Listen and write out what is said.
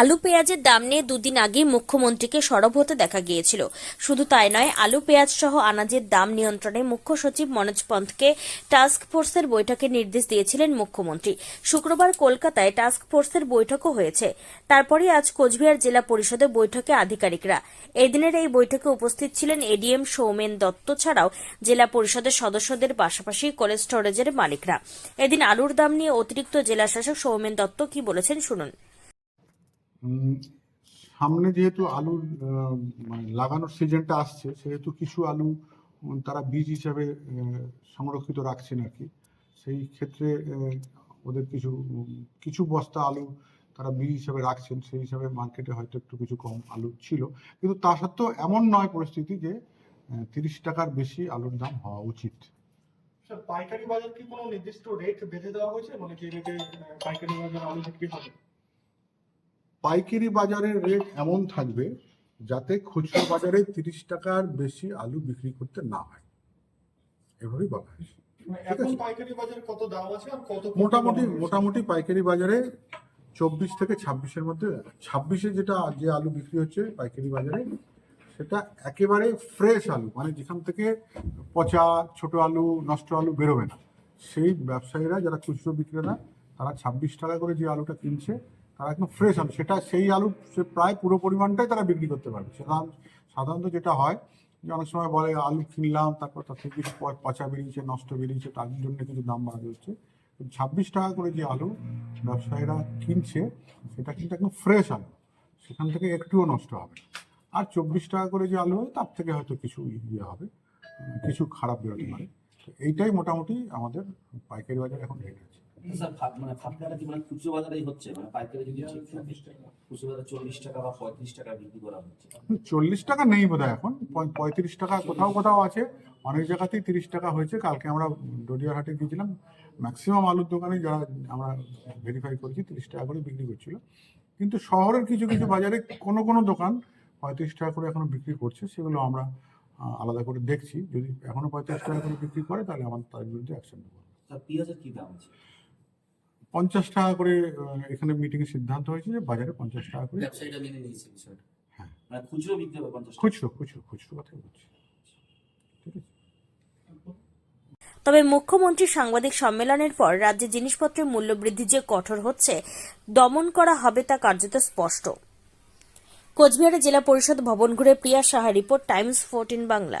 আলু পেঁয়াজের দাম নিয়ে দুদিন আগে মুখ্যমন্ত্রীকে সরব হতে দেখা গিয়েছিল। শুধু তাই নয়, আলু পেঁয়াজ সহ আনাজের দাম নিয়ন্ত্রণে মুখ্য সচিব মনোজ পন্থকে টাস্ক ফোর্সের বৈঠকে নির্দেশ দিয়েছিলেন মুখ্যমন্ত্রী। শুক্রবার কলকাতায় টাস্ক ফোর্সের বৈঠকও হয়েছে। তারপরে আজ কোচবিহার জেলা পরিষদের বৈঠকে আধিকারিকরা। এদিনের এই বৈঠকে উপস্থিত ছিলেন এডিএম সৌমেন দত্ত ছাড়াও জেলা পরিষদের সদস্যদের পাশাপাশি কোল্ড স্টোরেজের মালিকরা। এদিন আলুর দাম নিয়ে অতিরিক্ত জেলা শাসক সৌমেন দত্ত কি বলেছেন শুনুন। সামনে যেহেতু আলুর মানে লাগানোর সিজনটা আসছে, সেহেতু কিছু আলু তারা বীজ হিসাবে সংরক্ষিত রাখছেন আর কি। সেই ক্ষেত্রে ওদের কিছু কিছু বস্তা আলু তারা বীজ হিসাবে রাখছেন, সেই হিসাবে মার্কেটে হয়তো একটু কিছু কম আলু ছিল। কিন্তু তা সত্ত্বেও এমন নয় পরিস্থিতি যে তিরিশ টাকার বেশি আলুর দাম হওয়া উচিত। পাইকারি বাজার কি কোনো নির্দিষ্ট রেট বেঁধে দেওয়া হয়েছে? মানে যে রেটে পাইকারি বাজার আলু বিক্রি হবে? পাইকারি বাজারের রেট এমন থাকবে যাতে খুচরো বাজারে তিরিশ টাকার বেশি আলু বিক্রি করতে না হয়। এভাবেই বলা হয়েছে মানে মোটামুটি মোটামুটি পাইকারি বাজারে চব্বিশ থেকে ছাব্বিশের মধ্যে ছাব্বিশে যেটা যে আলু বিক্রি হচ্ছে পাইকারি বাজারে সেটা একেবারে ফ্রেশ আলু মানে যেখান থেকে পচা ছোট আলু নষ্ট আলু বেরোবে না। সেই ব্যবসায়ীরা যারা খুচরো বিক্রেতা তারা ছাব্বিশ টাকা করে যে আলুটা কিনছে তারা একদম ফ্রেশ আলু। সেটা সেই আলু সে প্রায় পুরো পরিমাণটাই তারা বিক্রি করতে পারবে। সেটা সাধারণত যেটা হয়, যে অনেক সময় বলে আলু কিনলাম, তারপর তার থেকে কিছু পচা বেরিয়েছে, নষ্ট বেরিয়েছে, তার জন্য কিছু দাম বাড়ানো হচ্ছে। ছাব্বিশ টাকা করে যে আলু ব্যবসায়ীরা কিনছে, সেটা কিন্তু একদম ফ্রেশ আলু। সেখান থেকে একটুও নষ্ট হবে। আর চব্বিশ টাকা করে যে আলু হয়, তার থেকে হয়তো কিছু ইয়ে হবে, কিছু খারাপ বেরোতে পারে। এইটাই মোটামুটি আমাদের পাইকারি বাজার এখন রেট আছে। মানে ফাপড়াটা কি মানে খুচরো বাজারেই হচ্ছে? মানে পাইকারি যদি খুচরো বাজারে চল্লিশ টাকা বা পঁয়ত্রিশ টাকা বিক্রি করা হচ্ছে। চল্লিশ টাকা নেই বোধ এখন। পঁয়- পঁয়ত্রিশ টাকা কোথাও কোথাও আছে। অনেক জায়গাতেই তিরিশ টাকা হয়েছে। কালকে আমরা ডডিয়া হাটে গিয়েছিলাম। ম্যাক্সিমাম আলুর দোকানে যারা আমরা ভেরিফাই করেছি তিরিশ টাকা করে বিক্রি করছিল। কিন্তু শহরের কিছু কিছু বাজারে কোনো কোনো দোকান পঁয়ত্রিশ টাকা করে এখনও বিক্রি করছে। সেগুলো আমরা আলাদা করে দেখছি। যদি এখনও পঁয়ত্রিশ টাকা করে বিক্রি করে তাহলে আমাদের তার বিরুদ্ধে অ্যাকশন নেব। স্যার পেঁয়াজের কি দাম আছে? পঞ্চাশ টাকা করে এখানে মিটিংয়ে সিদ্ধান্ত হয়েছে যে বাজারে পঞ্চাশ টাকা করে ব্যবসায়ীরা মেনে নিয়েছে বিষয়টা। হ্যাঁ। মানে খুচরো বিক্রি হবে পঞ্চাশ খুচরো খুচরো খুচরো কথাই বলছি। ঠিক আছে। তবে মুখ্যমন্ত্রী সাংবাদিক সম্মেলনের পর রাজ্যে জিনিসপত্রের মূল্যবৃদ্ধি যে কঠোর হচ্ছে দমন করা হবে তা কার্যত স্পষ্ট। কোচবিহারে জেলা পরিষদ ভবন ঘুরে Priya Saha report times fourteen Bangla.